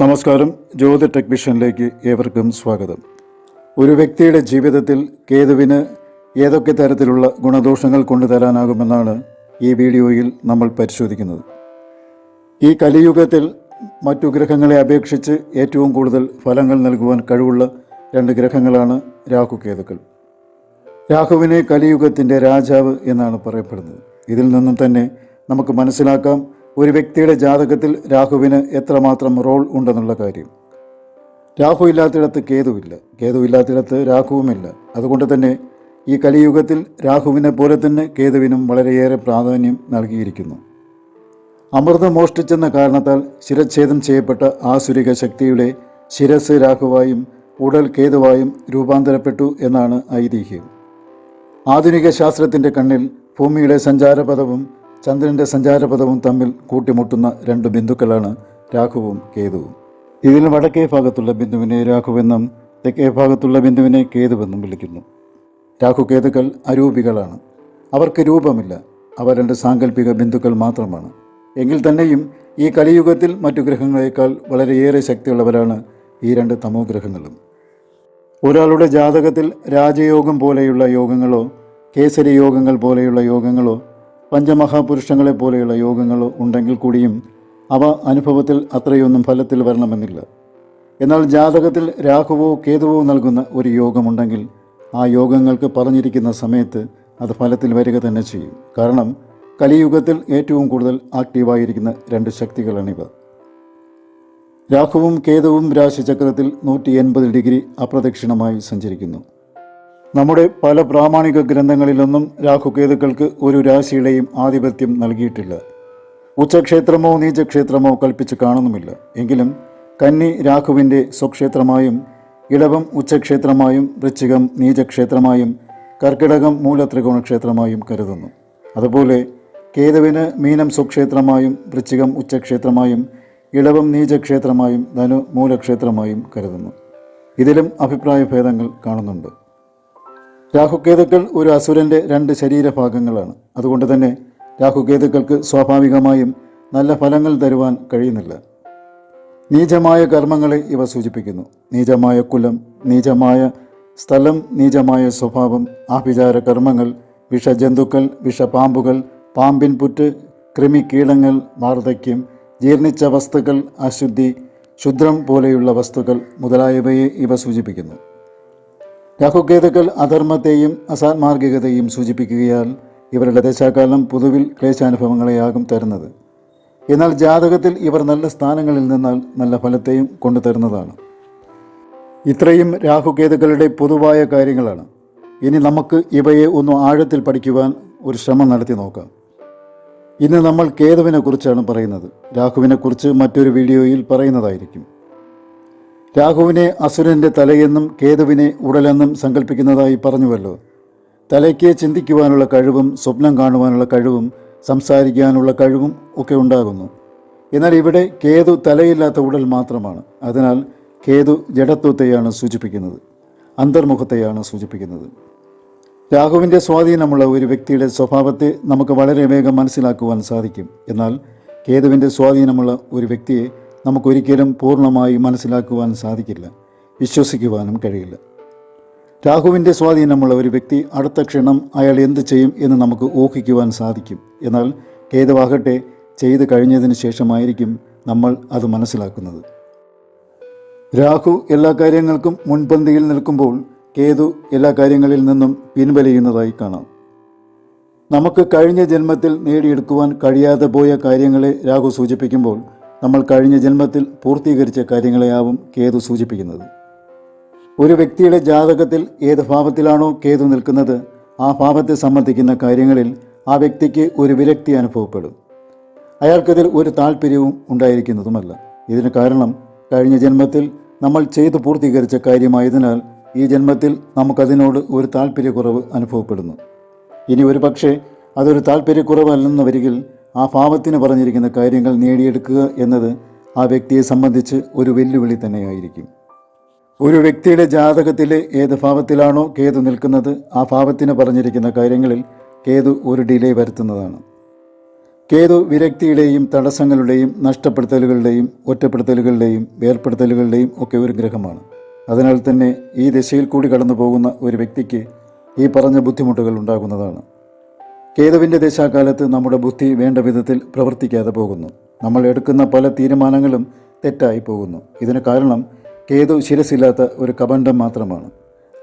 നമസ്കാരം. ജ്യോതി ടെക് വിഷനിലേക്ക് ഏവർക്കും സ്വാഗതം. ഒരു വ്യക്തിയുടെ ജീവിതത്തിൽ കേതുവിന് ഏതൊക്കെ തരത്തിലുള്ള ഗുണദോഷങ്ങൾ കൊണ്ടുതരാനാകുമെന്നാണ് ഈ വീഡിയോയിൽ നമ്മൾ പരിശോധിക്കുന്നത്. ഈ കലിയുഗത്തിൽ മറ്റു ഗ്രഹങ്ങളെ അപേക്ഷിച്ച് ഏറ്റവും കൂടുതൽ ഫലങ്ങൾ നൽകുവാൻ കഴിവുള്ള രണ്ട് ഗ്രഹങ്ങളാണ് രാഹു കേതുക്കൾ. രാഹുവിനെ കലിയുഗത്തിന്റെ രാജാവ് എന്നാണ് പറയപ്പെടുന്നത്. ഇതിൽ നിന്നും തന്നെ നമുക്ക് മനസ്സിലാക്കാം ഒരു വ്യക്തിയുടെ ജാതകത്തിൽ രാഹുവിന് എത്രമാത്രം റോൾ ഉണ്ടെന്നുള്ള കാര്യം. രാഹു ഇല്ലാത്തിടത്ത് കേതുവില്ല. കേതു ഇല്ലാത്തിടത്ത് രാഹുവുമില്ല. അതുകൊണ്ട് തന്നെ ഈ കലിയുഗത്തിൽ രാഹുവിനെ പോലെ തന്നെ കേതുവിനും വളരെയേറെ പ്രാധാന്യം നൽകിയിരിക്കുന്നു. അമൃതം മോഷ്ടിച്ചെന്ന കാരണത്താൽ ശിരച്ഛേദം ചെയ്യപ്പെട്ട ആസുരിക ശക്തിയുടെ ശിരസ് രാഹുവായും ഉടൽ കേതുവായും രൂപാന്തരപ്പെട്ടു എന്നാണ് ഐതിഹ്യം. ആധുനിക ശാസ്ത്രത്തിന്റെ കണ്ണിൽ ഭൂമിയുടെ സഞ്ചാരപഥവും ചന്ദ്രന്റെ സഞ്ചാരപഥവും തമ്മിൽ കൂട്ടിമുട്ടുന്ന രണ്ട് ബിന്ദുക്കളാണ് രാഘുവും കേതുവും. ഇതിൽ വടക്കേ ഭാഗത്തുള്ള ബിന്ദുവിനെ രാഘുവെന്നും തെക്കേ ഭാഗത്തുള്ള ബിന്ദുവിനെ കേതുവെന്നും വിളിക്കുന്നു. രാഘു കേതുക്കൾ അരൂപികളാണ്. അവർക്ക് രൂപമില്ല. അവ രണ്ട് സാങ്കല്പിക ബിന്ദുക്കൾ മാത്രമാണ്. എങ്കിൽ തന്നെയും ഈ കലിയുഗത്തിൽ മറ്റു ഗ്രഹങ്ങളെക്കാൾ വളരെയേറെ ശക്തിയുള്ളവരാണ് ഈ രണ്ട് തമോ ഗ്രഹങ്ങളും. ഒരാളുടെ ജാതകത്തിൽ രാജയോഗം പോലെയുള്ള യോഗങ്ങളോ കേസരി യോഗങ്ങൾ പോലെയുള്ള യോഗങ്ങളോ പഞ്ചമഹാപുരുഷങ്ങളെ പോലെയുള്ള യോഗങ്ങൾ ഉണ്ടെങ്കിൽ കൂടിയും അവ അനുഭവത്തിൽ അത്രയൊന്നും ഫലത്തിൽ വരണമെന്നില്ല. എന്നാൽ ജാതകത്തിൽ രാഹുവോ കേതുവോ നൽകുന്ന ഒരു യോഗമുണ്ടെങ്കിൽ ആ യോഗങ്ങൾക്ക് പറഞ്ഞിരിക്കുന്ന സമയത്ത് അത് ഫലത്തിൽ വരിക തന്നെ ചെയ്യും. കാരണം കലിയുഗത്തിൽ ഏറ്റവും കൂടുതൽ ആക്റ്റീവായിരിക്കുന്ന രണ്ട് ശക്തികളാണിവ. രാഹുവും കേതുവും രാശിചക്രത്തിൽ നൂറ്റി എൺപത് ഡിഗ്രി അപ്രദക്ഷിണമായി സഞ്ചരിക്കുന്നു. നമ്മുടെ പല പ്രാമാണിക ഗ്രന്ഥങ്ങളിലൊന്നും രാഹുകേതുക്കൾക്ക് ഒരു രാശിയുടെയും ആധിപത്യം നൽകിയിട്ടില്ല. ഉച്ചക്ഷേത്രമോ നീചക്ഷേത്രമോ കൽപ്പിച്ച് കാണുന്നുമില്ല. എങ്കിലും കന്നി രാഹുവിന്റെ സ്വക്ഷേത്രമായും ഇടവം ഉച്ചക്ഷേത്രമായും വൃശ്ചികം നീചക്ഷേത്രമായും കർക്കിടകം മൂലത്രികോണക്ഷേത്രമായും കരുതുന്നു. അതുപോലെ കേതുവിന് മീനം സ്വക്ഷേത്രമായും വൃശ്ചികം ഉച്ചക്ഷേത്രമായും ഇടവം നീചക്ഷേത്രമായും ധനു മൂലക്ഷേത്രമായും കരുതുന്നു. ഇതിലും അഭിപ്രായ ഭേദങ്ങൾ കാണുന്നുണ്ട്. രാഹുകേതുക്കൾ ഒരു അസുരന്റെ രണ്ട് ശരീരഭാഗങ്ങളാണ്. അതുകൊണ്ട് തന്നെ രാഹുകേതുക്കൾക്ക് സ്വാഭാവികമായും നല്ല ഫലങ്ങൾ തരുവാൻ കഴിയുന്നില്ല. നീചമായ കർമ്മങ്ങളെ ഇവ സൂചിപ്പിക്കുന്നു. നീചമായ കുലം നീചമായ സ്ഥലം നീചമായ സ്വഭാവം ആഭിചാര കർമ്മങ്ങൾ വിഷജന്തുക്കൾ വിഷപാമ്പുകൾ പാമ്പിൻ പുറ്റ് കൃമികീടങ്ങൾ വാർദ്ധക്യം ജീർണിച്ച വസ്തുക്കൾ അശുദ്ധി ക്ഷുദ്രം പോലെയുള്ള വസ്തുക്കൾ മുതലായവയെ ഇവ സൂചിപ്പിക്കുന്നു. രാഹുകേതുക്കൾ അധർമ്മത്തെയും അസാത്മാർഗികതയും സൂചിപ്പിക്കുകയാൽ ഇവരുടെ ദശാകാലം പൊതുവിൽ ക്ലേശാനുഭവങ്ങളെയാകും തരുന്നത്. എന്നാൽ ജാതകത്തിൽ ഇവർ നല്ല സ്ഥാനങ്ങളിൽ നിന്നാൽ നല്ല ഫലത്തെയും കൊണ്ടുതരുന്നതാണ്. ഇത്രയും രാഹുകേതുക്കളുടെ പൊതുവായ കാര്യങ്ങളാണ്. ഇനി നമുക്ക് ഇവയെ ഒന്ന് ആഴത്തിൽ പഠിക്കുവാൻ ഒരു ശ്രമം നടത്തി നോക്കാം. ഇന്ന് നമ്മൾ കേതുവിനെ കുറിച്ചാണ് പറയുന്നത്. രാഹുവിനെക്കുറിച്ച് മറ്റൊരു വീഡിയോയിൽ പറയുന്നതായിരിക്കും. രാഹുവിനെ അസുരന്റെ തലയെന്നും കേതുവിനെ ഉടലെന്നും സങ്കല്പിക്കുന്നതായി പറഞ്ഞുവല്ലോ. തലയ്ക്ക് ചിന്തിക്കുവാനുള്ള കഴിവും സ്വപ്നം കാണുവാനുള്ള കഴിവും സംസാരിക്കാനുള്ള കഴിവും ഒക്കെ ഉണ്ടാകുന്നു. എന്നാൽ ഇവിടെ കേതു തലയില്ലാത്ത ഉടൽ മാത്രമാണ്. അതിനാൽ കേതു ജഡത്വത്തെയാണ് സൂചിപ്പിക്കുന്നത്. അന്തർമുഖത്തെയാണ് സൂചിപ്പിക്കുന്നത്. രാഹുവിന്റെ സ്വാധീനമുള്ള ഒരു വ്യക്തിയുടെ സ്വഭാവത്തെ നമുക്ക് വളരെ വേഗം മനസ്സിലാക്കുവാൻ സാധിക്കും. എന്നാൽ കേതുവിന്റെ സ്വാധീനമുള്ള ഒരു വ്യക്തിയെ നമുക്കൊരിക്കലും പൂർണമായി മനസ്സിലാക്കുവാൻ സാധിക്കില്ല. വിശ്വസിക്കുവാനും കഴിയില്ല. രാഹുവിന്റെ സ്വാധീനമുള്ള ഒരു വ്യക്തി അടുത്ത ക്ഷണം അയാൾ എന്ത് ചെയ്യും എന്ന് നമുക്ക് ഊഹിക്കുവാൻ സാധിക്കും. എന്നാൽ കേതുവാകട്ടെ ചെയ്തു കഴിഞ്ഞതിന് ശേഷമായിരിക്കും നമ്മൾ അത് മനസ്സിലാക്കുന്നത്. രാഹു എല്ലാ കാര്യങ്ങൾക്കും മുൻപന്തിയിൽ നിൽക്കുമ്പോൾ കേതു എല്ലാ കാര്യങ്ങളിൽ നിന്നും പിൻവലിയുന്നതായി കാണാം. നമുക്ക് കഴിഞ്ഞ ജന്മത്തിൽ നേടിയെടുക്കുവാൻ കഴിയാതെ പോയ കാര്യങ്ങളെ രാഹു സൂചിപ്പിക്കുമ്പോൾ നമ്മൾ കഴിഞ്ഞ ജന്മത്തിൽ പൂർത്തീകരിച്ച കാര്യങ്ങളെയാവും കേതു സൂചിപ്പിക്കുന്നത്. ഒരു വ്യക്തിയുടെ ജാതകത്തിൽ ഏത് ഭാവത്തിലാണോ കേതു നിൽക്കുന്നത് ആ ഭാവത്തെ സംബന്ധിക്കുന്ന കാര്യങ്ങളിൽ ആ വ്യക്തിക്ക് ഒരു വിരക്തി അനുഭവപ്പെടും. അയാൾക്കതിൽ ഒരു താല്പര്യവും ഉണ്ടായിരിക്കുന്നതുമല്ല. ഇതിന് കാരണം കഴിഞ്ഞ ജന്മത്തിൽ നമ്മൾ ചെയ്തു പൂർത്തീകരിച്ച കാര്യമായതിനാൽ ഈ ജന്മത്തിൽ നമുക്കതിനോട് ഒരു താല്പര്യക്കുറവ് അനുഭവപ്പെടുന്നു. ഇനി ഒരു പക്ഷേ അതൊരു താല്പര്യക്കുറവല്ലെന്ന് വരികിൽ ആ പാപത്തിന് പറഞ്ഞിരിക്കുന്ന കാര്യങ്ങൾ നേടിയെടുക്കുക എന്നത് ആ വ്യക്തിയെ സംബന്ധിച്ച് ഒരു വെല്ലുവിളി തന്നെയായിരിക്കും. ഒരു വ്യക്തിയുടെ ജാതകത്തിലെ ഏത് ഭാവത്തിലാണോ കേതു നിൽക്കുന്നത് ആ ഭാവത്തിന് പറഞ്ഞിരിക്കുന്ന കാര്യങ്ങളിൽ കേതു ഒരു ഡിലേ വരുത്തുന്നതാണ്. കേതു വിരക്തിയുടെയും തടസ്സങ്ങളുടെയും നഷ്ടപ്പെടുത്തലുകളുടെയും ഒറ്റപ്പെടുത്തലുകളുടെയും വേർപ്പെടുത്തലുകളുടെയും ഒക്കെ ഒരു ഗ്രഹമാണ്. അതിനാൽ തന്നെ ഈ ദിശയിൽ കൂടി കടന്നു പോകുന്ന ഒരു വ്യക്തിക്ക് ഈ പറഞ്ഞ ബുദ്ധിമുട്ടുകൾ ഉണ്ടാകുന്നതാണ്. കേതുവിന്റെ ദശാകാലത്ത് നമ്മുടെ ബുദ്ധി വേണ്ട വിധത്തിൽ പ്രവർത്തിക്കാതെ പോകുന്നു. നമ്മൾ എടുക്കുന്ന പല തീരുമാനങ്ങളും തെറ്റായി പോകുന്നു. ഇതിന് കാരണം കേതു ശിരസില്ലാത്ത ഒരു കബണ്ഡം മാത്രമാണ്.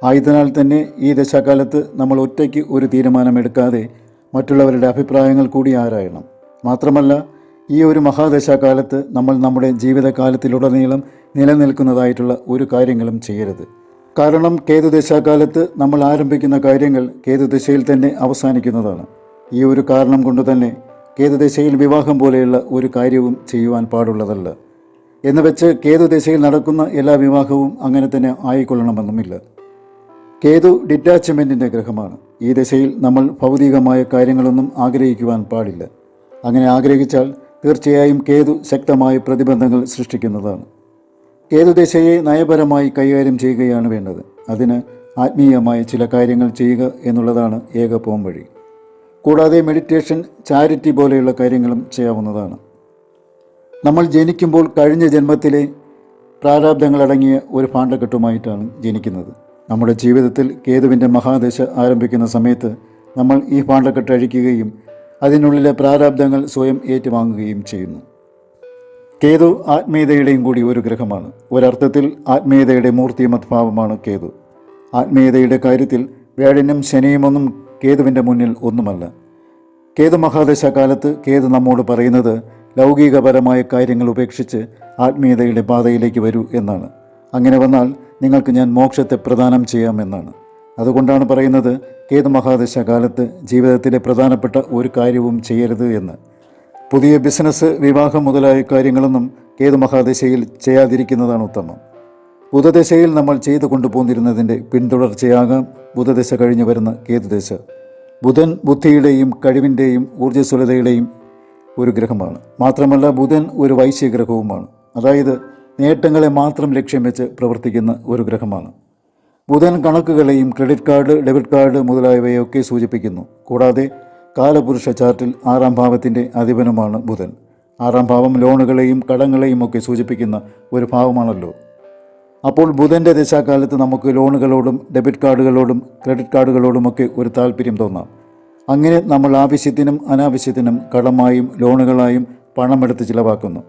ആയതിനാൽ തന്നെ ഈ ദശാകാലത്ത് നമ്മൾ ഒറ്റയ്ക്ക് ഒരു തീരുമാനമെടുക്കാതെ മറ്റുള്ളവരുടെ അഭിപ്രായങ്ങൾ കൂടി ആരായണം. മാത്രമല്ല ഈ ഒരു മഹാദശാകാലത്ത് നമ്മൾ നമ്മുടെ ജീവിതകാലത്തിലുടനീളം നിലനിൽക്കുന്നതായിട്ടുള്ള ഒരു കാര്യങ്ങളും ചെയ്യരുത്. കാരണം കേതുദശാകാലത്ത് നമ്മൾ ആരംഭിക്കുന്ന കാര്യങ്ങൾ കേതുദശയിൽ തന്നെ അവസാനിക്കുന്നതാണ്. ഈ ഒരു കാരണം കൊണ്ട് തന്നെ കേതുദശയിൽ വിവാഹം പോലെയുള്ള ഒരു കാര്യവും ചെയ്യുവാൻ പാടുള്ളതല്ല. എന്ന് വെച്ച് കേതുദശയിൽ നടക്കുന്ന എല്ലാ വിവാഹവും അങ്ങനെ തന്നെ ആയിക്കൊള്ളണമെന്നുമില്ല. കേതു ഡിറ്റാച്ച്മെന്റിന്റെ ഗ്രഹമാണ്. ഈ ദശയിൽ നമ്മൾ ഭൗതികമായ കാര്യങ്ങളൊന്നും ആഗ്രഹിക്കുവാൻ പാടില്ല. അങ്ങനെ ആഗ്രഹിച്ചാൽ തീർച്ചയായും കേതു ശക്തമായ പ്രതിബന്ധങ്ങൾ സൃഷ്ടിക്കുന്നതാണ്. കേതുദശയെ നയപരമായി കൈകാര്യം ചെയ്യുകയാണ് വേണ്ടത്? അതിന് ആത്മീയമായ ചില കാര്യങ്ങൾ ചെയ്യുക എന്നുള്ളതാണ് ഏക പോംവഴി. കൂടാതെ മെഡിറ്റേഷൻ ചാരിറ്റി പോലെയുള്ള കാര്യങ്ങളും ചെയ്യാവുന്നതാണ്. നമ്മൾ ജനിക്കുമ്പോൾ കഴിഞ്ഞ ജന്മത്തിലെ പ്രാരാബ്ദങ്ങളടങ്ങിയ ഒരു ഭാണ്ഡക്കെട്ടുമായിട്ടാണ് ജനിക്കുന്നത്. നമ്മുടെ ജീവിതത്തിൽ കേതുവിന്റെ മഹാദശ ആരംഭിക്കുന്ന സമയത്ത് നമ്മൾ ഈ പാണ്ഡക്കെട്ട് അഴിക്കുകയും അതിനുള്ളിലെ പ്രാരാബ്ദങ്ങൾ സ്വയം ഏറ്റുവാങ്ങുകയും ചെയ്യുന്നു. കേതു ആത്മീയതയുടെയും കൂടി ഒരു ഗ്രഹമാണ്. ഒരർത്ഥത്തിൽ ആത്മീയതയുടെ മൂർത്തിമത്ഭാവമാണ് കേതു. ആത്മീയതയുടെ കാര്യത്തിൽ വേഴനും ശനിയുമൊന്നും കേതുവിന്റെ മുന്നിൽ ഒന്നുമല്ല. കേതു മഹാദശാകാലത്ത് കേതു നമ്മോട് പറയുന്നത് ലൗകികപരമായ കാര്യങ്ങൾ ഉപേക്ഷിച്ച് ആത്മീയതയുടെ പാതയിലേക്ക് വരൂ എന്നാണ്. അങ്ങനെ വന്നാൽ നിങ്ങൾക്ക് ഞാൻ മോക്ഷത്തെ പ്രദാനം ചെയ്യാമെന്നാണ് അതുകൊണ്ടാണ് പറയുന്നത് കേതു മഹാദശാകാലത്ത് ജീവിതത്തിലെ പ്രധാനപ്പെട്ട ഒരു കാര്യവും ചെയ്യരുത് എന്ന്. പുതിയ ബിസിനസ് വിവാഹം മുതലായ കാര്യങ്ങളൊന്നും കേതു മഹാദശയിൽ ചെയ്യാതിരിക്കുന്നതാണ് ഉത്തമം. ബുധദശയിൽ നമ്മൾ ചെയ്തു കൊണ്ടുപോന്നിരുന്നതിന്റെ പിന്തുടർച്ചയാകാം ബുധദശ കഴിഞ്ഞു വരുന്ന കേതുദശ. ബുധൻ ബുദ്ധിയുടെയും കഴിവിന്റെയും ഊർജസ്വലതയുടെയും ഒരു ഗ്രഹമാണ്. മാത്രമല്ല ബുധൻ ഒരു വൈശ്യ ഗ്രഹവുമാണ്. അതായത് നേട്ടങ്ങളെ മാത്രം ലക്ഷ്യം വെച്ച് പ്രവർത്തിക്കുന്ന ഒരു ഗ്രഹമാണ്. ബുധൻ കണക്കുകളെയും ക്രെഡിറ്റ് കാർഡ് ഡെബിറ്റ് കാർഡ് മുതലായവയൊക്കെ സൂചിപ്പിക്കുന്നു. കൂടാതെ കാലപുരുഷ ചാർട്ടിൽ ആറാം ഭാവത്തിന്റെ അധിപനുമാണ് ബുധൻ. ആറാം ഭാവം ലോണുകളെയും കടങ്ങളെയും ഒക്കെ സൂചിപ്പിക്കുന്ന ഒരു ഭാവമാണല്ലോ. അപ്പോൾ ബുധന്റെ ദശാകാലത്ത് നമുക്ക് ലോണുകളോടും ഡെബിറ്റ് കാർഡുകളോടും ക്രെഡിറ്റ് കാർഡുകളോടുമൊക്കെ ഒരു താല്പര്യം തോന്നാം. അങ്ങനെ നമ്മൾ ആവശ്യത്തിനും അനാവശ്യത്തിനും കടമായും ലോണുകളായും പണമെടുത്ത് ചിലവാക്കുന്നു.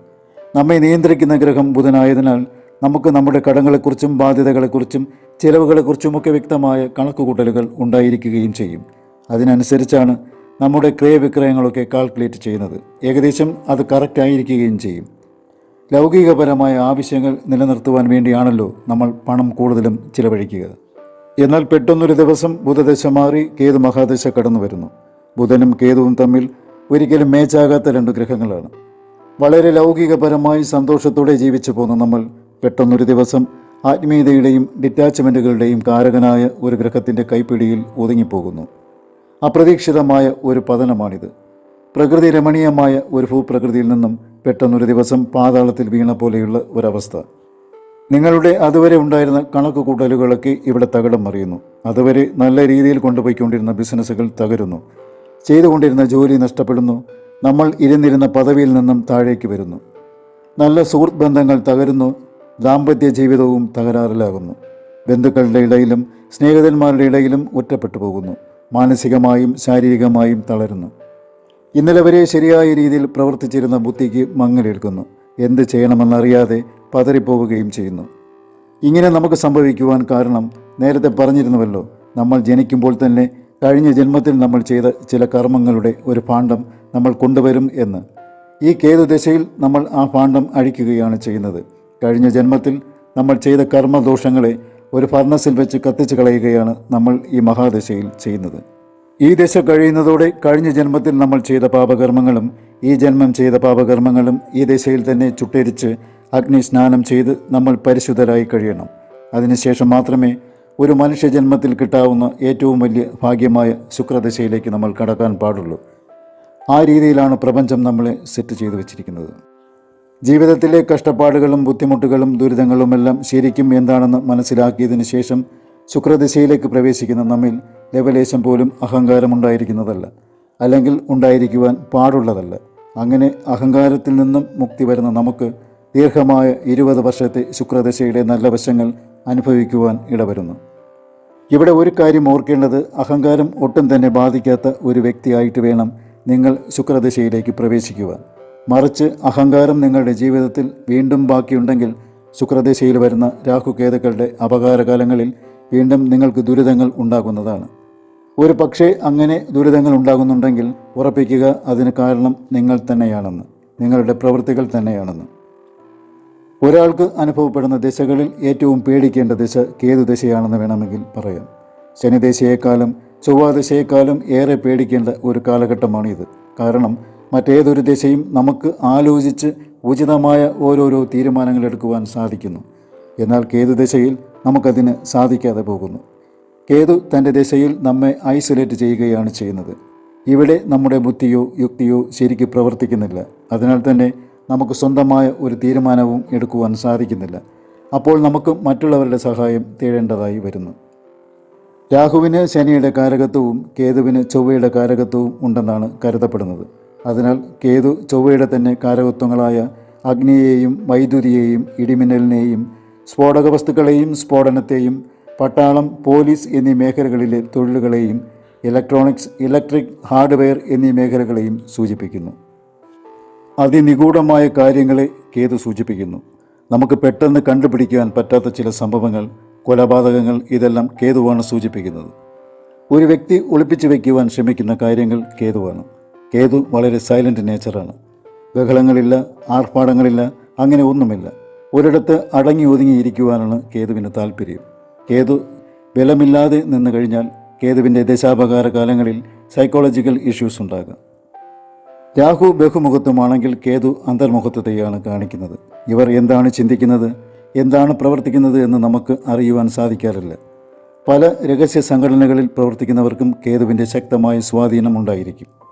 നമ്മെ നിയന്ത്രിക്കുന്ന ഗ്രഹം ബുധനായതിനാൽ നമുക്ക് നമ്മുടെ കടങ്ങളെക്കുറിച്ചും ബാധ്യതകളെക്കുറിച്ചും ചിലവുകളെക്കുറിച്ചുമൊക്കെ വ്യക്തമായ കണക്കുകൂട്ടലുകൾ ഉണ്ടായിരിക്കുകയും ചെയ്യും. അതിനനുസരിച്ചാണ് നമ്മുടെ ക്രയവിക്രയങ്ങളൊക്കെ കാൽക്കുലേറ്റ് ചെയ്യുന്നത്. ഏകദേശം അത് കറക്റ്റ് ആയിരിക്കുകയും ചെയ്യും. ലൗകികപരമായ ആവശ്യങ്ങൾ നിലനിർത്തുവാൻ വേണ്ടിയാണല്ലോ നമ്മൾ പണം കൂടുതലും ചിലവഴിക്കുക. എന്നാൽ പെട്ടെന്നൊരു ദിവസം ബുധദശ മാറി കേതു മഹാദശ കടന്നു വരുന്നു. ബുധനും കേതുവും തമ്മിൽ ഒരിക്കലും മേച്ചാകാത്ത രണ്ട് ഗ്രഹങ്ങളാണ്. വളരെ ലൗകികപരമായി സന്തോഷത്തോടെ ജീവിച്ചു പോകുന്ന നമ്മൾ പെട്ടെന്നൊരു ദിവസം ആത്മീയതയുടെയും ഡിറ്റാച്ച്മെന്റുകളുടെയും കാരകനായ ഒരു ഗ്രഹത്തിന്റെ കൈപ്പിടിയിൽ ഒതുങ്ങിപ്പോകുന്നു. അപ്രതീക്ഷിതമായ ഒരു പതനമാണിത്. പ്രകൃതി രമണീയമായ ഒരു ഭൂപ്രകൃതിയിൽ നിന്നും പെട്ടെന്നൊരു ദിവസം പാതാളത്തിൽ വീണ പോലെയുള്ള ഒരവസ്ഥ. നിങ്ങളുടെ അതുവരെ ഉണ്ടായിരുന്ന കണക്ക് കൂട്ടലുകളൊക്കെ ഇവിടെ തകിടം മറിയുന്നു. അതുവരെ നല്ല രീതിയിൽ കൊണ്ടുപോയിക്കൊണ്ടിരുന്ന ബിസിനസ്സുകൾ തകരുന്നു. ചെയ്തുകൊണ്ടിരുന്ന ജോലി നഷ്ടപ്പെടുന്നു. നമ്മൾ ഇരുന്നിരുന്ന പദവിയിൽ നിന്നും താഴേക്ക് വരുന്നു. നല്ല സുഹൃത്ത് ബന്ധങ്ങൾ തകരുന്നു. ദാമ്പത്യ ജീവിതവും തകരാറിലാകുന്നു. ബന്ധുക്കളുടെ ഇടയിലും സ്നേഹിതന്മാരുടെ ഇടയിലും ഒറ്റപ്പെട്ടു പോകുന്നു. മാനസികമായും ശാരീരികമായും തളരുന്നു. ഇന്നലെ വരെ ശരിയായ രീതിയിൽ പ്രവർത്തിച്ചിരുന്ന ബുദ്ധിക്ക് മങ്ങലേൽക്കുന്നു. എന്ത് ചെയ്യണമെന്നറിയാതെ പതറിപ്പോവുകയും ചെയ്യുന്നു. ഇങ്ങനെ നമുക്ക് സംഭവിക്കുവാൻ കാരണം നേരത്തെ പറഞ്ഞിരുന്നുവല്ലോ നമ്മൾ ജനിക്കുമ്പോൾ തന്നെ കഴിഞ്ഞ ജന്മത്തിൽ നമ്മൾ ചെയ്ത ചില കർമ്മങ്ങളുടെ ഒരു ഭാണ്ഡം നമ്മൾ കൊണ്ടുവരും എന്ന്. ഈ കേതു ദശയിൽ നമ്മൾ ആ ഭാണ്ഡം അഴിക്കുകയാണ് ചെയ്യുന്നത്. കഴിഞ്ഞ ജന്മത്തിൽ നമ്മൾ ചെയ്ത കർമ്മദോഷങ്ങളെ ഒരു ഫർണസിൽ വെച്ച് കത്തിച്ചു കളയുകയാണ് നമ്മൾ ഈ മഹാദശയിൽ ചെയ്യുന്നത്. ഈ ദശ കഴിയുന്നതോടെ കഴിഞ്ഞ ജന്മത്തിൽ നമ്മൾ ചെയ്ത പാപകർമ്മങ്ങളും ഈ ജന്മം ചെയ്ത പാപകർമ്മങ്ങളും ഈ ദശയിൽ തന്നെ ചുട്ടരിച്ച് അഗ്നി സ്നാനം ചെയ്ത് നമ്മൾ പരിശുദ്ധരായി കഴിയണം. അതിനുശേഷം മാത്രമേ ഒരു മനുഷ്യജന്മത്തിൽ കിട്ടാവുന്ന ഏറ്റവും വലിയ ഭാഗ്യമായ ശുക്രദശയിലേക്ക് നമ്മൾ കടക്കാൻ പാടുള്ളൂ. ആ രീതിയിലാണ് പ്രപഞ്ചം നമ്മളെ സെറ്റ് ചെയ്തു വച്ചിരിക്കുന്നത്. ജീവിതത്തിലെ കഷ്ടപ്പാടുകളും ബുദ്ധിമുട്ടുകളും ദുരിതങ്ങളുമെല്ലാം ശരിക്കും എന്താണെന്ന് മനസ്സിലാക്കിയതിനു ശേഷം ശുക്രദിശയിലേക്ക് പ്രവേശിക്കുന്ന നമ്മിൽ ലവലേശം പോലും അഹങ്കാരമുണ്ടായിരിക്കുന്നതല്ല. അല്ലെങ്കിൽ ഉണ്ടായിരിക്കുവാൻ പാടുള്ളതല്ല. അങ്ങനെ അഹങ്കാരത്തിൽ നിന്നും മുക്തി വരുന്ന നമുക്ക് ദീർഘമായ ഇരുപത് വർഷത്തെ ശുക്രദശയുടെ നല്ല വശങ്ങൾ അനുഭവിക്കുവാൻ ഇടവരുന്നു. ഇവിടെ ഒരു കാര്യം ഓർക്കേണ്ടത് അഹങ്കാരം ഒട്ടും തന്നെ ബാധിക്കാത്ത ഒരു വ്യക്തിയായിട്ട് വേണം നിങ്ങൾ ശുക്രദശയിലേക്ക് പ്രവേശിക്കുവാൻ. മറിച്ച് അഹങ്കാരം നിങ്ങളുടെ ജീവിതത്തിൽ വീണ്ടും ബാക്കിയുണ്ടെങ്കിൽ ശുക്രദശയിൽ വരുന്ന രാഹുകേതുക്കളുടെ അപകാരകാലങ്ങളിൽ വീണ്ടും നിങ്ങൾക്ക് ദുരിതങ്ങൾ ഉണ്ടാകുന്നതാണ്. ഒരു പക്ഷേ അങ്ങനെ ദുരിതങ്ങൾ ഉണ്ടാകുന്നുണ്ടെങ്കിൽ ഉറപ്പിക്കുക അതിന് കാരണം നിങ്ങൾ തന്നെയാണെന്ന് നിങ്ങളുടെ പ്രവൃത്തികൾ തന്നെയാണെന്ന്. ഒരാൾക്ക് അനുഭവപ്പെടുന്ന ദിശകളിൽ ഏറ്റവും പേടിക്കേണ്ട ദിശ കേതു ദിശയാണെന്ന് വേണമെങ്കിൽ പറയാം. ശനിദശയേക്കാളും ചൊവ്വാദശയേക്കാളും ഏറെ പേടിക്കേണ്ട ഒരു കാലഘട്ടമാണിത്. കാരണം മറ്റേതൊരു ദിശയും നമുക്ക് ആലോചിച്ച് ഉചിതമായ ഓരോരോ തീരുമാനങ്ങൾ എടുക്കുവാൻ സാധിക്കുന്നു. എന്നാൽ കേതു ദിശയിൽ നമുക്കതിന് സാധിക്കാതെ പോകുന്നു. കേതു തന്റെ ദിശയിൽ നമ്മെ ഐസൊലേറ്റ് ചെയ്യുകയാണ് ചെയ്യുന്നത്. ഇവിടെ നമ്മുടെ ബുദ്ധിയോ യുക്തിയോ ശരിക്ക് പ്രവർത്തിക്കുന്നില്ല. അതിനാൽ തന്നെ നമുക്ക് സ്വന്തമായ ഒരു തീരുമാനവും എടുക്കുവാൻ സാധിക്കുന്നില്ല. അപ്പോൾ നമുക്ക് മറ്റുള്ളവരുടെ സഹായം തേടേണ്ടതായി വരുന്നു. രാഹുവിന് ശനിയുടെ കാരകത്വവും കേതുവിന് ചൊവ്വയുടെ കാരകത്വവും ഉണ്ടെന്നാണ് കരുതപ്പെടുന്നത്. അതിനാൽ കേതു ചൊവ്വയുടെ തന്നെ കാരകത്വങ്ങളായ അഗ്നിയെയും വൈദ്യുതിയെയും ഇടിമിന്നലിനെയും സ്ഫോടക വസ്തുക്കളെയും സ്ഫോടനത്തെയും പട്ടാളം പോലീസ് എന്നീ മേഖലകളിലെ തൊഴിലുകളെയും ഇലക്ട്രോണിക്സ് ഇലക്ട്രിക് ഹാർഡ്വെയർ എന്നീ മേഖലകളെയും സൂചിപ്പിക്കുന്നു. അതിനിഗൂഢമായ കാര്യങ്ങളെ കേതു സൂചിപ്പിക്കുന്നു. നമുക്ക് പെട്ടെന്ന് കണ്ടുപിടിക്കുവാൻ പറ്റാത്ത ചില സംഭവങ്ങൾ കൊലപാതകങ്ങൾ ഇതെല്ലാം കേതുവാണ് സൂചിപ്പിക്കുന്നത്. ഒരു വ്യക്തി ഒളിപ്പിച്ചു വയ്ക്കുവാൻ ശ്രമിക്കുന്ന കാര്യങ്ങൾ കേതുവാണ്. കേതു വളരെ സൈലന്റ് നേച്ചറാണ്. ബഹളങ്ങളില്ല ആർഭാടങ്ങളില്ല അങ്ങനെ ഒന്നുമില്ല. ഒരിടത്ത് അടങ്ങി ഒതുങ്ങിയിരിക്കുവാനാണ് കേതുവിന് താല്പര്യം കേതു ബലമില്ലാതെ നിന്ന് കഴിഞ്ഞാൽ കേതുവിന്റെ ദശാപകാര കാലങ്ങളിൽ സൈക്കോളജിക്കൽ ഇഷ്യൂസ് ഉണ്ടാകാം. രാഹു ബഹുമുഖത്വമാണെങ്കിൽ കേതു അന്തർമുഖത്വത്തെയാണ് കാണിക്കുന്നത്. ഇവർ എന്താണ് ചിന്തിക്കുന്നത് എന്താണ് പ്രവർത്തിക്കുന്നത് എന്ന് നമുക്ക് അറിയുവാൻ സാധിക്കാറില്ല. പല രഹസ്യ സംഘടനകളിൽ പ്രവർത്തിക്കുന്നവർക്കും കേതുവിന്റെ ശക്തമായ സ്വാധീനം ഉണ്ടായിരിക്കും.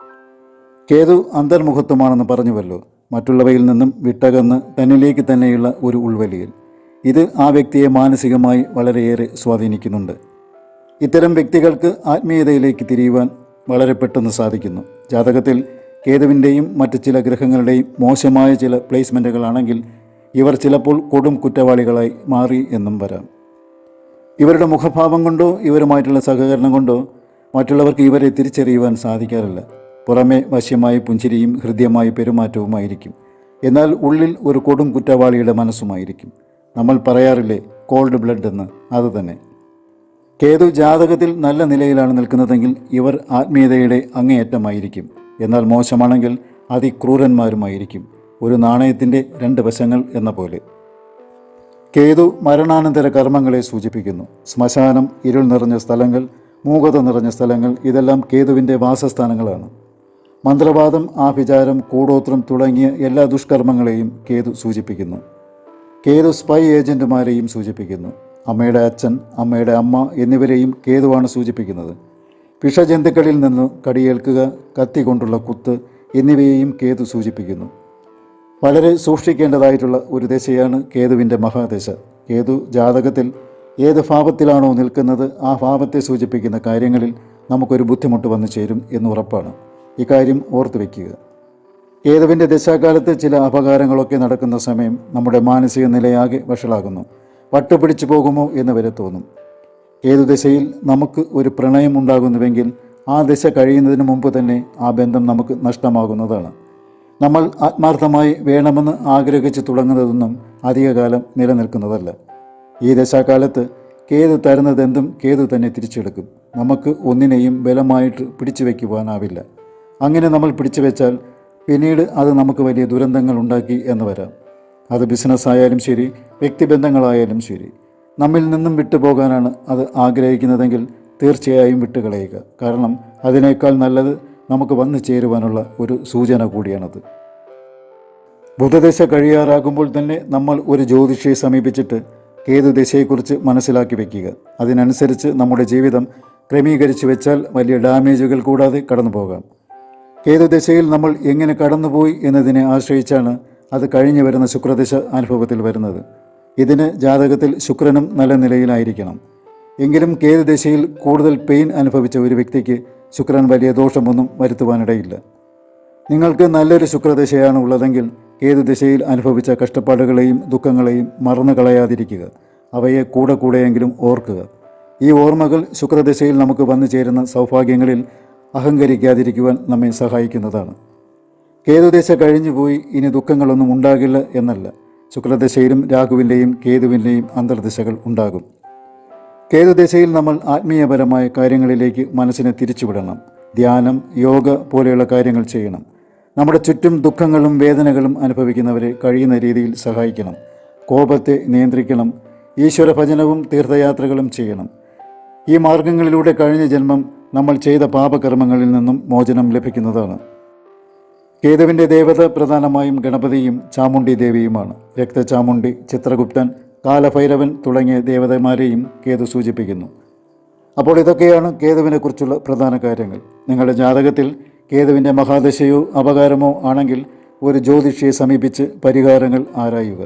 കേതു അന്തർമുഖത്വമാണെന്ന് പറഞ്ഞുവല്ലോ. മറ്റുള്ളവയിൽ നിന്നും വിട്ടകന്ന് തന്നിലേക്ക് തന്നെയുള്ള ഒരു ഉൾവലിയൽ. ഇത് ആ വ്യക്തിയെ മാനസികമായി വളരെയേറെ സ്വാധീനിക്കുന്നുണ്ട്. ഇത്തരം വ്യക്തികൾക്ക് ആത്മീയതയിലേക്ക് തിരിയുവാൻ വളരെ പെട്ടെന്ന് സാധിക്കുന്നു. ജാതകത്തിൽ കേതുവിന്റെയും മറ്റ് ചില ഗ്രഹങ്ങളുടെയും മോശമായ ചില പ്ലേസ്മെന്റുകളാണെങ്കിൽ ഇവർ ചിലപ്പോൾ കൊടും കുറ്റവാളികളായി മാറി എന്നും വരാം. ഇവരുടെ മുഖഭാവം കൊണ്ടോ ഇവരുമായിട്ടുള്ള സഹകരണം കൊണ്ടോ മറ്റുള്ളവർക്ക് ഇവരെ തിരിച്ചറിയുവാൻ സാധിക്കാറില്ല. പുറമെ വശ്യമായ പുഞ്ചിരിയും ഹൃദ്യമായ പെരുമാറ്റവുമായിരിക്കും. എന്നാൽ ഉള്ളിൽ ഒരു കൊടും കുറ്റവാളിയുടെ മനസ്സുമായിരിക്കും. നമ്മൾ പറയാറില്ലേ കോൾഡ് ബ്ലഡ് എന്ന്? അതുതന്നെ കേതു ജാതകത്തിൽ നല്ല നിലയിലാണ് നിൽക്കുന്നതെങ്കിൽ ഇവർ ആത്മീയതയുടെ അങ്ങേയറ്റമായിരിക്കും. എന്നാൽ മോശമാണെങ്കിൽ അതിക്രൂരന്മാരുമായിരിക്കും. ഒരു നാണയത്തിന്റെ രണ്ട് വശങ്ങൾ എന്ന പോലെ. കേതു മരണാനന്തര കർമ്മങ്ങളെ സൂചിപ്പിക്കുന്നു. ശ്മശാനം ഇരുൾ നിറഞ്ഞ സ്ഥലങ്ങൾ മൂകത നിറഞ്ഞ സ്ഥലങ്ങൾ ഇതെല്ലാം കേതുവിന്റെ വാസസ്ഥാനങ്ങളാണ്. മന്ത്രവാദം ആഭിചാരം കൂടോത്രം തുടങ്ങിയ എല്ലാ ദുഷ്കർമ്മങ്ങളെയും കേതു സൂചിപ്പിക്കുന്നു. കേതു സ്പൈ ഏജന്റുമാരെയും സൂചിപ്പിക്കുന്നു. അമ്മയുടെ അച്ഛൻ അമ്മയുടെ അമ്മ എന്നിവരെയും കേതുവാണ് സൂചിപ്പിക്കുന്നത്. വിഷജന്തുക്കളിൽ നിന്ന് കടിയേൽക്കുക കത്തി കൊണ്ടുള്ള കുത്ത് എന്നിവയെയും കേതു സൂചിപ്പിക്കുന്നു. വളരെ സൂക്ഷിക്കേണ്ടതായിട്ടുള്ള ഒരു ദശയാണ് കേതുവിന്റെ മഹാദശ. കേതു ജാതകത്തിൽ ഏത് ഭാവത്തിലാണോ നിൽക്കുന്നത് ആ ഭാവത്തെ സൂചിപ്പിക്കുന്ന കാര്യങ്ങളിൽ നമുക്കൊരു ബുദ്ധിമുട്ട് വന്നു ചേരും എന്ന് ഉറപ്പാണ്. ഇക്കാര്യം ഓർത്തു വയ്ക്കുക കേതുവിന്റെ ദശാകാലത്ത് ചില അപകാരങ്ങളൊക്കെ നടക്കുന്ന സമയം നമ്മുടെ മാനസിക നിലയാകെ വഷളാകുന്നു. വട്ടുപിടിച്ചു പോകുമോ എന്ന് വരെ തോന്നും. ഏതു ദശയിൽ നമുക്ക് ഒരു പ്രണയം ഉണ്ടാകുന്നുവെങ്കിൽ ആ ദശ കഴിയുന്നതിന് മുമ്പ് തന്നെ ആ ബന്ധം നമുക്ക് നഷ്ടമാകുന്നതാണ്. നമ്മൾ ആത്മാർത്ഥമായി വേണമെന്ന് ആഗ്രഹിച്ച് തുടങ്ങുന്നതൊന്നും അധികകാലം നിലനിൽക്കുന്നതല്ല. ഈ ദശാകാലത്ത് കേതു തരുന്നതെന്തും കേതു തന്നെ തിരിച്ചെടുക്കും. നമുക്ക് ഒന്നിനെയും ബലമായിട്ട് പിടിച്ചു വയ്ക്കുവാനാവില്ല. അങ്ങനെ നമ്മൾ പിടിച്ചു വെച്ചാൽ പിന്നീട് അത് നമുക്ക് വലിയ ദുരന്തങ്ങൾ ഉണ്ടാക്കി എന്ന് വരാം. അത് ബിസിനസ് ആയാലും ശരി വ്യക്തിബന്ധങ്ങളായാലും ശരി. നമ്മിൽ നിന്നും വിട്ടുപോകാനാണ് അത് ആഗ്രഹിക്കുന്നതെങ്കിൽ തീർച്ചയായും വിട്ടുകളയുക. കാരണം അതിനേക്കാൾ നല്ലത് നമുക്ക് വന്നു ചേരുവാനുള്ള ഒരു സൂചന കൂടിയാണത്. ബുധദശ കഴിയാറാകുമ്പോൾ തന്നെ നമ്മൾ ഒരു ജ്യോതിഷിയെ സമീപിച്ചിട്ട് ഏത് ദശയെക്കുറിച്ച് മനസ്സിലാക്കി വയ്ക്കുക അതിനനുസരിച്ച് നമ്മുടെ ജീവിതം ക്രമീകരിച്ചു വെച്ചാൽ വലിയ ഡാമേജുകൾ കൂടാതെ കടന്നു പോകാം ഏത് ദിശയിൽ നമ്മൾ എങ്ങനെ കടന്നുപോയി എന്നതിനെ ആശ്രയിച്ചാണ് അത് കഴിഞ്ഞു വരുന്ന ശുക്രദിശ അനുഭവത്തിൽ വരുന്നത്. ഇതിന് ജാതകത്തിൽ ശുക്രനും നല്ല നിലയിലായിരിക്കണം. എങ്കിലും കേത് ദിശയിൽ കൂടുതൽ പെയിൻ അനുഭവിച്ച ഒരു വ്യക്തിക്ക് ശുക്രൻ വലിയ ദോഷമൊന്നും വരുത്തുവാനിടയില്ല. നിങ്ങൾക്ക് നല്ലൊരു ശുക്രദിശയാണ് ഉള്ളതെങ്കിൽ ഏത് ദിശയിൽ അനുഭവിച്ച കഷ്ടപ്പാടുകളെയും ദുഃഖങ്ങളെയും മറന്നു കളയാതിരിക്കുക. അവയെ കൂടെ കൂടെയെങ്കിലും ഓർക്കുക. ഈ ഓർമ്മകൾ ശുക്രദിശയിൽ നമുക്ക് വന്നു ചേരുന്ന സൗഭാഗ്യങ്ങളിൽ അഹങ്കരിക്കാതിരിക്കുവാൻ നമ്മെ സഹായിക്കുന്നതാണ്. കേതുദശ കഴിഞ്ഞുപോയി ഇനി ദുഃഖങ്ങളൊന്നും ഉണ്ടാകില്ല എന്നല്ല. ശുക്രദശയിലും രാഹുവിന്റെയും കേതുവിന്റെയും അന്തർദശകൾ ഉണ്ടാകും. കേതുദശയിൽ നമ്മൾ ആത്മീയപരമായ കാര്യങ്ങളിലേക്ക് മനസ്സിനെ തിരിച്ചുവിടണം. ധ്യാനം യോഗ പോലെയുള്ള കാര്യങ്ങൾ ചെയ്യണം. നമ്മുടെ ചുറ്റും ദുഃഖങ്ങളും വേദനകളും അനുഭവിക്കുന്നവരെ കഴിയുന്ന രീതിയിൽ സഹായിക്കണം. കോപത്തെ നിയന്ത്രിക്കണം. ഈശ്വര ഭജനവും തീർത്ഥയാത്രകളും ചെയ്യണം. ഈ മാർഗങ്ങളിലൂടെ കഴിഞ്ഞ ജന്മം നമ്മൾ ചെയ്ത പാപകർമ്മങ്ങളിൽ നിന്നും മോചനം ലഭിക്കുന്നതാണ്. കേതുവിന്റെ ദേവത പ്രധാനമായും ഗണപതിയും ചാമുണ്ഡി ദേവിയുമാണ്. രക്തചാമുണ്ഡി ചിത്രഗുപ്തൻ കാലഭൈരവൻ തുടങ്ങിയ ദേവതമാരെയും കേതു സൂചിപ്പിക്കുന്നു. അപ്പോൾ ഇതൊക്കെയാണ് കേതുവിനെക്കുറിച്ചുള്ള പ്രധാന കാര്യങ്ങൾ. നിങ്ങളുടെ ജാതകത്തിൽ കേതുവിന്റെ മഹാദശയോ അപകാരമോ ആണെങ്കിൽ ഒരു ജ്യോതിഷിയെ സമീപിച്ച് പരിഹാരങ്ങൾ ആരായുക.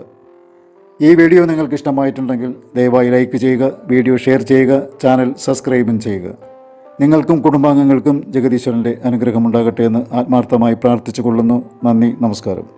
ഈ വീഡിയോ നിങ്ങൾക്ക് ഇഷ്ടമായിട്ടുണ്ടെങ്കിൽ ദയവായി ലൈക്ക് ചെയ്യുക വീഡിയോ ഷെയർ ചെയ്യുക ചാനൽ സബ്സ്ക്രൈബും ചെയ്യുക. നിങ്ങൾക്കും കുടുംബാംഗങ്ങൾക്കും ജഗദീശ്വരന്റെ അനുഗ്രഹമുണ്ടാകട്ടെ എന്ന് ആത്മാർത്ഥമായി പ്രാർത്ഥിച്ചു കൊള്ളുന്നു നന്ദി നമസ്കാരം.